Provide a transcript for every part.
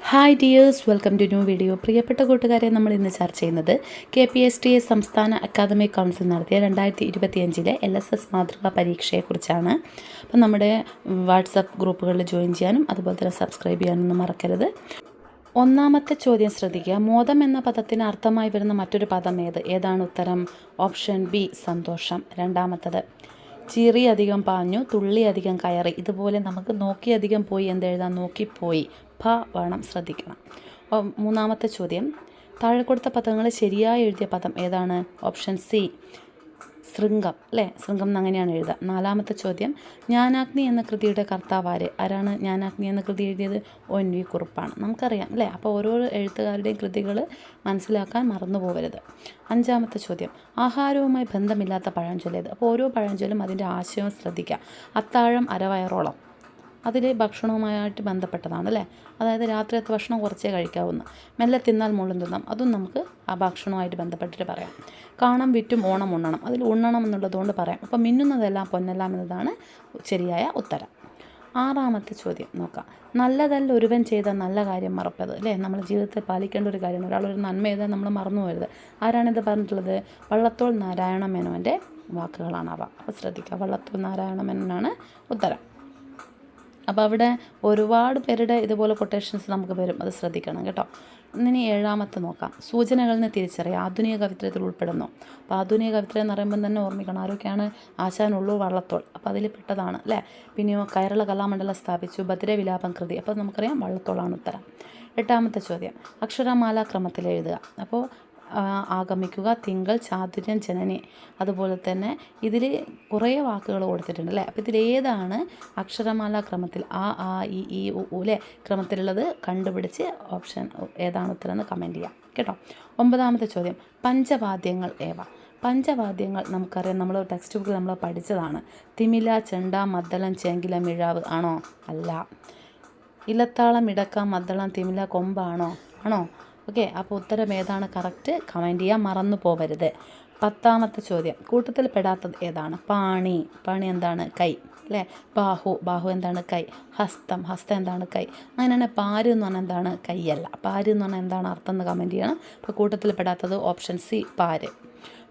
Hi dears welcome to new video പ്രിയപ്പെട്ട കൂട്ടുകാരെ നമ്മൾ ഇന്ന് ചർച്ച ചെയ്യുന്നത് K P S T S സംസ്ഥാന അക്കാദമിക് കൗൺസിൽ നടത്തിയ രണ്ടായിരത്തി ഇരുപത്തിയഞ്ചിലെ എൽ എസ് എസ് മാതൃകാ പരീക്ഷയെക്കുറിച്ചാണ്. അപ്പം നമ്മുടെ വാട്സപ്പ് ഗ്രൂപ്പുകളിൽ ജോയിൻ ചെയ്യാനും അതുപോലെ തന്നെ സബ്സ്ക്രൈബ് ചെയ്യാനൊന്നും മറക്കരുത്. ഒന്നാമത്തെ ചോദ്യം ശ്രദ്ധിക്കുക. മോദം എന്ന പദത്തിന് അർത്ഥമായി വരുന്ന മറ്റൊരു പദം ഏത്? ഏതാണ് ഉത്തരം? ഓപ്ഷൻ ബി സന്തോഷം. രണ്ടാമത്തത് ചിറി അധികം പാഞ്ഞു തുള്ളി അധികം കയറി. ഇതുപോലെ നമുക്ക് നോക്കി അധികം പോയി എന്തെഴുതാം നോക്കിപ്പോയി ഭ വേണം ശ്രദ്ധിക്കണം. മൂന്നാമത്തെ ചോദ്യം. താഴെ കൊടുത്ത പദങ്ങൾ ശരിയായി എഴുതിയ പദം ഏതാണ്? ഓപ്ഷൻ സി ശൃംഗം. അല്ലേ? ശൃംഗം എന്നങ്ങനെയാണ് എഴുതുക. നാലാമത്തെ ചോദ്യം. ജ്ഞാനാഗ്നി എന്ന കൃതിയുടെ കർത്താവ് ആര്? ആരാണ് ജ്ഞാനാഗ്നി എന്ന കൃതി എഴുതിയത്? ഒ എൻ വി കുറുപ്പാണ്. നമുക്കറിയാം അല്ലേ? അപ്പോൾ ഓരോ എഴുത്തുകാരുടെയും കൃതികൾ മനസ്സിലാക്കാൻ മറന്നു പോകരുത്. അഞ്ചാമത്തെ ചോദ്യം. ആഹാരവുമായി ബന്ധമില്ലാത്ത പഴഞ്ചൊല്ലേത് അപ്പോൾ ഓരോ പഴഞ്ചൊല്ലും അതിന്റെ ആശയവും ശ്രദ്ധിക്കുക. അത്താഴം അരവയറോളം. അതിൽ ഭക്ഷണവുമായിട്ട് ബന്ധപ്പെട്ടതാണ് അല്ലേ അതായത് രാത്രിയത്തെ ഭക്ഷണം കുറച്ചേ കഴിക്കാവുന്ന. മെല്ലെ തിന്നാൽ മുള്ളും തിന്നാം. അതും നമുക്ക് ആ ഭക്ഷണവുമായിട്ട് ബന്ധപ്പെട്ടിട്ട് പറയാം. കാണം വിറ്റും ഓണം ഉണ്ണണം. അതിൽ ഉണ്ണണം എന്നുള്ളതുകൊണ്ട് പറയാം. അപ്പോൾ മിന്നുന്നതെല്ലാം പൊന്നെല്ലാം എന്നതാണ് ശരിയായ ഉത്തരം. ആറാമത്തെ ചോദ്യം നോക്കാം. നല്ലതല്ല ഒരുവൻ ചെയ്ത നല്ല കാര്യം മറപ്പത് അല്ലേ? നമ്മൾ ജീവിതത്തെ പാലിക്കേണ്ട ഒരു കാര്യമാണ്. ഒരാളൊരു നന്മ ചെയ്താൽ നമ്മൾ മറന്നു പോരുത് ആരാണിത് പറഞ്ഞിട്ടുള്ളത്? വള്ളത്തോൾ നാരായണ മേനോന്റെ വാക്കുകളാണ് അവ. അപ്പോൾ ശ്രദ്ധിക്കുക. വള്ളത്തോൾ നാരായണ മേനോനാണ് ഉത്തരം. അപ്പോൾ അവിടെ ഒരുപാട് പേരുടെ ഇതുപോലെ കൊട്ടേഷൻസ് നമുക്ക് വരും. അത് ശ്രദ്ധിക്കണം കേട്ടോ. ഇനി ഏഴാമത്തെ നോക്കാം. സൂചനകളിൽ നിന്ന് തിരിച്ചറിയാം. ആധുനിക കവിത്രയത്തിൽ ഉൾപ്പെടുന്നു. അപ്പോൾ ആധുനിക കവിത്രയം എന്ന് പറയുമ്പോൾ തന്നെ ഓർമ്മിക്കണം. ആരൊക്കെയാണ്? ആശാനുള്ളൂ വള്ളത്തോൾ. അപ്പോൾ അതിൽ പെട്ടതാണ് അല്ലേ? പിന്നെയോ കൈരള കലാമണ്ഡലം സ്ഥാപിച്ചു. ഭദ്രവിലാപം കൃതി. അപ്പോൾ നമുക്കറിയാം വള്ളത്തോളാണ് ഉത്തരം. എട്ടാമത്തെ ചോദ്യം. അക്ഷരമാല ക്രമത്തിൽ എഴുതുക. അപ്പോൾ ആഗമിക്കുക തിങ്കൾ ചാതുര്യം ജനനി. അതുപോലെ തന്നെ ഇതിൽ കുറേ വാക്കുകൾ കൊടുത്തിട്ടുണ്ട് അല്ലേ? അപ്പോൾ ഇതിലേതാണ് അക്ഷരമാല ക്രമത്തിൽ? ആ ആ ഇ ഈ ഉ അല്ലേ ക്രമത്തിലുള്ളത് കണ്ടുപിടിച്ച് ഓപ്ഷൻ ഏതാണ് ഉത്തരം എന്ന് കമന്റ് ചെയ്യാം. കേട്ടോ? ഒമ്പതാമത്തെ ചോദ്യം. പഞ്ചവാദ്യങ്ങൾ ഏവ? പഞ്ചവാദ്യങ്ങൾ നമുക്കറിയാം നമ്മൾ ടെക്സ്റ്റ് ബുക്കിൽ നമ്മൾ പഠിച്ചതാണ്. തിമില ചെണ്ട മദ്ദളം ചേങ്കില മിഴാവ് ആണോ? അല്ല. ഇലത്താളം ഇടക്ക മദ്ദളം തിമില കൊമ്പാണോ? ആണോ? ഓക്കെ അപ്പോൾ ഉത്തരം ഏതാണ്? കറക്റ്റ് കമന്റ് ചെയ്യാൻ മറന്നു പോവരുത്. പത്താമത്തെ ചോദ്യം. കൂട്ടത്തിൽ പെടാത്തത് ഏതാണ്? പാണി. പാണി എന്താണ്? കൈ. അല്ലേ? ബാഹു. ബാഹു എന്താണ്? കൈ. ഹസ്തം. ഹസ്തം എന്താണ്? കൈ. അങ്ങനെയാണ് പാര് എന്ന് പറഞ്ഞാൽ എന്താണ്? കൈയല്ല. പാര് എന്ന് പറഞ്ഞാൽ എന്താണ് അർത്ഥം എന്ന് കമന്റ് ചെയ്യണം. അപ്പോൾ കൂട്ടത്തിൽ പെടാത്തത് ഓപ്ഷൻ സി പാര്.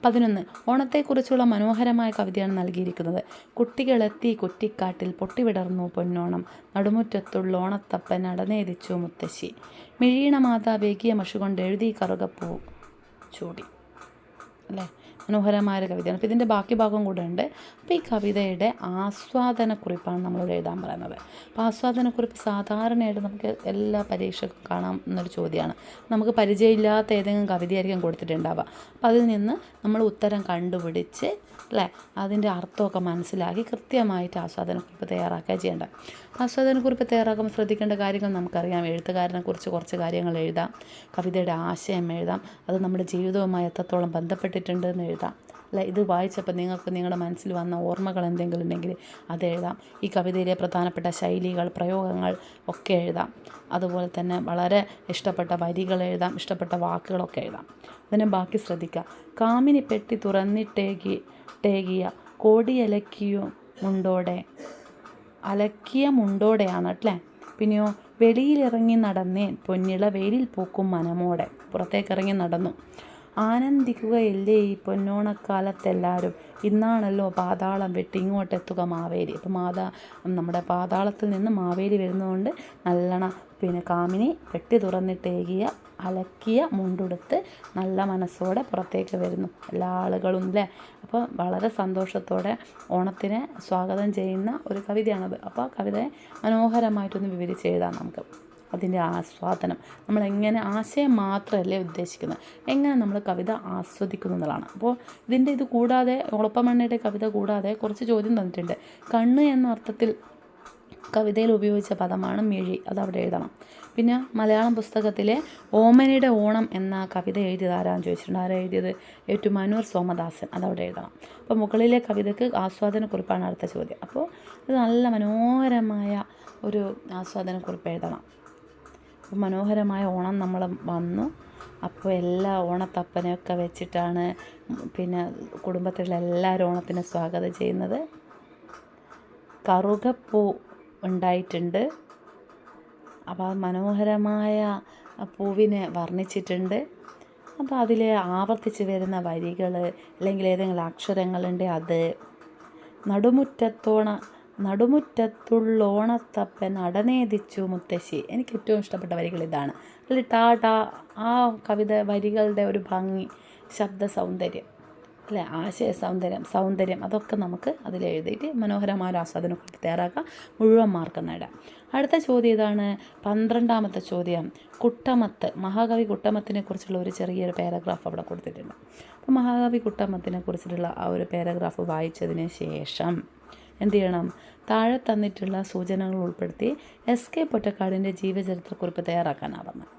പതിനൊന്ന്. ഓണത്തെക്കുറിച്ചുള്ള മനോഹരമായ കവിതയാണ് നൽകിയിരിക്കുന്നത്. കുട്ടികളെത്തി കുറ്റിക്കാട്ടിൽ പൊട്ടിവിടർന്നു പൊന്നോണം. നടുമുറ്റത്തുള്ള ഓണത്തപ്പൻ അടനേദിച്ചു മുത്തശ്ശി. മിഴീണ മാതാ വേഗിയ മഷുകൊണ്ട് എഴുതി കറുകപ്പൂ ചൂടി. അല്ലേ? മനോഹരമായ ഒരു കവിതയാണ്. അപ്പോൾ ഇതിന്റെ ബാക്കി ഭാഗം കൂടെ ഉണ്ട്. അപ്പോൾ ഈ കവിതയുടെ ആസ്വാദനക്കുറിപ്പാണ് നമ്മളോട് എഴുതാൻ പറയുന്നത്. അപ്പോൾ ആസ്വാദനക്കുറിപ്പ് സാധാരണയായിട്ട് നമുക്ക് എല്ലാ പരീക്ഷയ്ക്കും കാണാം എന്നൊരു ചോദ്യമാണ്. നമുക്ക് പരിചയമില്ലാത്ത ഏതെങ്കിലും കവിതയായിരിക്കും കൊടുത്തിട്ടുണ്ടാവുക. അപ്പോൾ അതിൽ നിന്ന് നമ്മൾ ഉത്തരം കണ്ടുപിടിച്ച് അല്ലേ അതിന്റെ അർത്ഥമൊക്കെ മനസ്സിലാക്കി കൃത്യമായിട്ട് ആസ്വാദനക്കുറിപ്പ് തയ്യാറാക്കുക ചെയ്യേണ്ടത്. ആസ്വാദനക്കുറിപ്പ് തയ്യാറാക്കുമ്പോൾ ശ്രദ്ധിക്കേണ്ട കാര്യങ്ങൾ നമുക്കറിയാം. എഴുത്തുകാരനെ കുറിച്ച് കുറച്ച് കാര്യങ്ങൾ എഴുതാം. കവിതയുടെ ആശയം എഴുതാം. അത് നമ്മുടെ ജീവിതവുമായി എത്രത്തോളം ബന്ധപ്പെട്ടിട്ടുണ്ട് എന്ന് എഴുതാം അല്ല? ഇത് വായിച്ചപ്പോൾ നിങ്ങൾക്ക് നിങ്ങളുടെ മനസ്സിൽ വന്ന ഓർമ്മകൾ എന്തെങ്കിലും ഉണ്ടെങ്കിൽ അത് എഴുതാം. ഈ കവിതയിലെ പ്രധാനപ്പെട്ട ശൈലികൾ പ്രയോഗങ്ങൾ ഒക്കെ എഴുതാം. അതുപോലെ തന്നെ വളരെ ഇഷ്ടപ്പെട്ട വരികൾ എഴുതാം ഇഷ്ടപ്പെട്ട വാക്കുകളൊക്കെ എഴുതാം. അതിനെ ബാക്കി ശ്രദ്ധിക്കുക. കാമിനി പെട്ടി തുറന്നിട്ടേകി ടേകിയ കോടിയലക്കിയും മുണ്ടോടെ അലക്കിയ മുണ്ടോടെയാണ് അല്ലേ? പിന്നെയോ വെളിയിലിറങ്ങി നടന്നേൻ പൊന്നിള വെയിലിൽ പൂക്കും മനമോടെ. പുറത്തേക്കിറങ്ങി നടന്നു. ആനന്ദിക്കുകയല്ലേ ഈ പൊന്നോണക്കാലത്തെല്ലാവരും? ഇന്നാണല്ലോ പാതാളം വെട്ടി ഇങ്ങോട്ടെത്തുക മാവേലി. അപ്പോൾ മാതാ നമ്മുടെ പാതാളത്തിൽ നിന്ന് മാവേലി വരുന്നതുകൊണ്ട് നല്ലോണം പിന്നെ കാമിനി പെട്ടി തുറന്നിട്ടേകിയ അലക്കിയ മുണ്ടുടുത്ത് നല്ല മനസ്സോടെ പുറത്തേക്ക് വരുന്നു. എല്ലാ ആളുകളും അല്ലേ അപ്പോൾ വളരെ സന്തോഷത്തോടെ ഓണത്തിനെ സ്വാഗതം ചെയ്യുന്ന ഒരു കവിതയാണത്. അപ്പോൾ ആ കവിതയെ മനോഹരമായിട്ടൊന്ന് വിവരിച്ച് എഴുതാം നമുക്ക്. അതിന്റെ ആസ്വാദനം. നമ്മളെങ്ങനെ ആശയം മാത്രമല്ലേ ഉദ്ദേശിക്കുന്നത്? എങ്ങനെ നമ്മൾ കവിത ആസ്വദിക്കുന്നു എന്നുള്ളതാണ്. അപ്പോൾ ഇതിന്റെ ഇത് കൂടാതെ ഒളപ്പമണ്ണയുടെ കവിത കൂടാതെ കുറച്ച് ചോദ്യം തന്നിട്ടുണ്ട്. കണ്ണ് എന്ന അർത്ഥത്തിൽ കവിതയിൽ ഉപയോഗിച്ച പദമാണ് മിഴി. അത് അവിടെ എഴുതണം. പിന്നെ മലയാളം പുസ്തകത്തിലെ ഓമനയുടെ ഓണം എന്ന കവിത എഴുതിയത് ആരാന്ന് ചോദിച്ചിട്ടുണ്ട്. ആരാ എഴുതിയത്? ഏറ്റുമാനൂർ സോമദാസൻ. അതവിടെ എഴുതണം. അപ്പോൾ മുകളിലെ കവിതയ്ക്ക് ആസ്വാദനക്കുറിപ്പാണ് അടുത്ത ചോദ്യം. അപ്പോൾ ഇത് നല്ല മനോഹരമായ ഒരു ആസ്വാദനക്കുറിപ്പ് എഴുതണം. അപ്പോൾ മനോഹരമായ ഓണം നമ്മൾ വന്നു. അപ്പോൾ എല്ലാ ഓണത്തപ്പനെയൊക്കെ വെച്ചിട്ടാണ് പിന്നെ കുടുംബത്തിലുള്ള എല്ലാവരും ഓണത്തിനെ സ്വാഗതം ചെയ്യുന്നത്. കറുകപ്പൂ ഉണ്ടായിട്ടുണ്ട്. അപ്പോൾ മനോഹരമായ പൂവിനെ വർണിച്ചിട്ടുണ്ട്. അപ്പോൾ അതിൽ ആവർത്തിച്ച് വരുന്ന വരികൾ അല്ലെങ്കിൽ ഏതെങ്കിലും അക്ഷരങ്ങളുണ്ട് അത്. നടുമുറ്റത്തോണ നടുമുറ്റത്തുള്ളോണത്തപ്പൻ അടനേദിച്ചു മുത്തശ്ശി. എനിക്ക് ഏറ്റവും ഇഷ്ടപ്പെട്ട വരികൾ ഇതാണ്. അതിൽ ടാ ടാ ആ കവിത വരികളുടെ ഒരു ഭംഗി ശബ്ദ സൗന്ദര്യം അല്ലെ ആശയ സൗന്ദര്യം സൗന്ദര്യം അതൊക്കെ നമുക്ക് അതിൽ എഴുതിയിട്ട് മനോഹരമായ ഒരു ആസ്വാദനക്കുറിപ്പ് തയ്യാറാക്കാം. മുഴുവൻ മാർക്ക് നേടാം. അടുത്ത ചോദ്യം ഇതാണ് പന്ത്രണ്ടാമത്തെ ചോദ്യം കുട്ടമത്ത് മഹാകവി കുട്ടമത്തിനെ കുറിച്ചുള്ള ഒരു ചെറിയൊരു പാരഗ്രാഫ് അവിടെ കൊടുത്തിട്ടുണ്ട്. അപ്പോൾ മഹാകവി കുട്ടമത്തിനെ കുറിച്ചിട്ടുള്ള ആ ഒരു പാരഗ്രാഫ് വായിച്ചതിന് ശേഷം എന്ത് ചെയ്യണം? താഴെ തന്നിട്ടുള്ള സൂചനകൾ ഉൾപ്പെടുത്തി എസ് കെ പൊറ്റക്കാടിന്റെ ജീവചരിത്രക്കുറിപ്പ് തയ്യാറാക്കാനാണ് പറഞ്ഞത്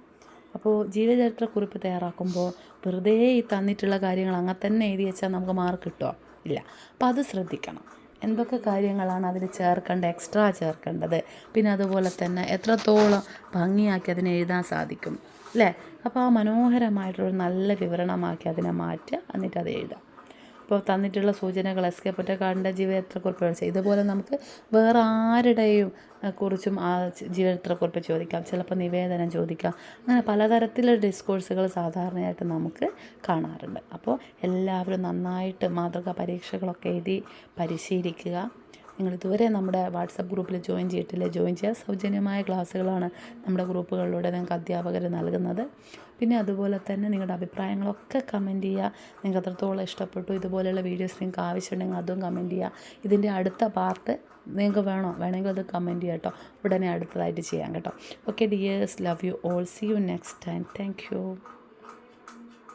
അപ്പോൾ ജീവചരിത്രക്കുറിപ്പ് തയ്യാറാക്കുമ്പോൾ വെറുതെ ഈ തന്നിട്ടുള്ള കാര്യങ്ങൾ അങ്ങനെ തന്നെ എഴുതി വെച്ചാൽ നമുക്ക് മാർക്ക് കിട്ടുമോ ഇല്ല. അപ്പോൾ അത് ശ്രദ്ധിക്കണം. എന്തൊക്കെ കാര്യങ്ങളാണ് അതിൽ ചേർക്കേണ്ടത് എക്സ്ട്രാ ചേർക്കേണ്ടത്? പിന്നെ അതുപോലെ തന്നെ എത്രത്തോളം ഭംഗിയാക്കി അതിനെ എഴുതാൻ സാധിക്കും അല്ലേ? അപ്പോൾ ആ മനോഹരമായിട്ടൊരു നല്ല വിവരണമാക്കി അതിനെ മാറ്റുക എന്നിട്ട് അത് എഴുതാം ഇപ്പോൾ തന്നിട്ടുള്ള സൂചനകൾ എസ് കെ പൊറ്റക്കാടിന്റെ ജീവചരിത്രക്കുറിപ്പ് ചോദിച്ചാൽ ഇതുപോലെ നമുക്ക് വേറെ ആരുടെയും കുറിച്ചും ആ ജീവചരിത്രക്കുറിപ്പ് ചോദിക്കാം. ചിലപ്പോൾ നിവേദനം ചോദിക്കാം. അങ്ങനെ പലതരത്തിലുള്ള ഡിസ്കോഴ്സുകൾ സാധാരണയായിട്ട് നമുക്ക് കാണാറുണ്ട്. അപ്പോൾ എല്ലാവരും നന്നായിട്ട് മാതൃകാ പരീക്ഷകളൊക്കെ എഴുതി പരിശീലിക്കുക. നിങ്ങൾ ഇതുവരെ നമ്മുടെ വാട്സപ്പ് ഗ്രൂപ്പിൽ ജോയിൻ ചെയ്തിട്ടില്ല ജോയിൻ ചെയ്യുക സൗജന്യമായ ക്ലാസ്സുകളാണ് നമ്മുടെ ഗ്രൂപ്പുകളിലൂടെ നിങ്ങൾക്ക് അധ്യാപകർ നൽകുന്നത്. പിന്നെ അതുപോലെ തന്നെ നിങ്ങളുടെ അഭിപ്രായങ്ങളൊക്കെ കമന്റ് ചെയ്യുക. നിങ്ങൾക്ക് എത്രത്തോളം ഇഷ്ടപ്പെട്ടു ഇതുപോലെയുള്ള വീഡിയോസ് നിങ്ങൾക്ക് ആവശ്യമുണ്ടെങ്കിൽ അതും കമന്റ് ചെയ്യുക. ഇതിന്റെ അടുത്ത പാർട്ട് നിങ്ങൾക്ക് വേണോ? വേണമെങ്കിൽ അത് കമന്റ് ചെയ്യാം കേട്ടോ. ഉടനെ അടുത്തതായിട്ട് ചെയ്യാം കേട്ടോ. Okay dears love you all see you next time thank you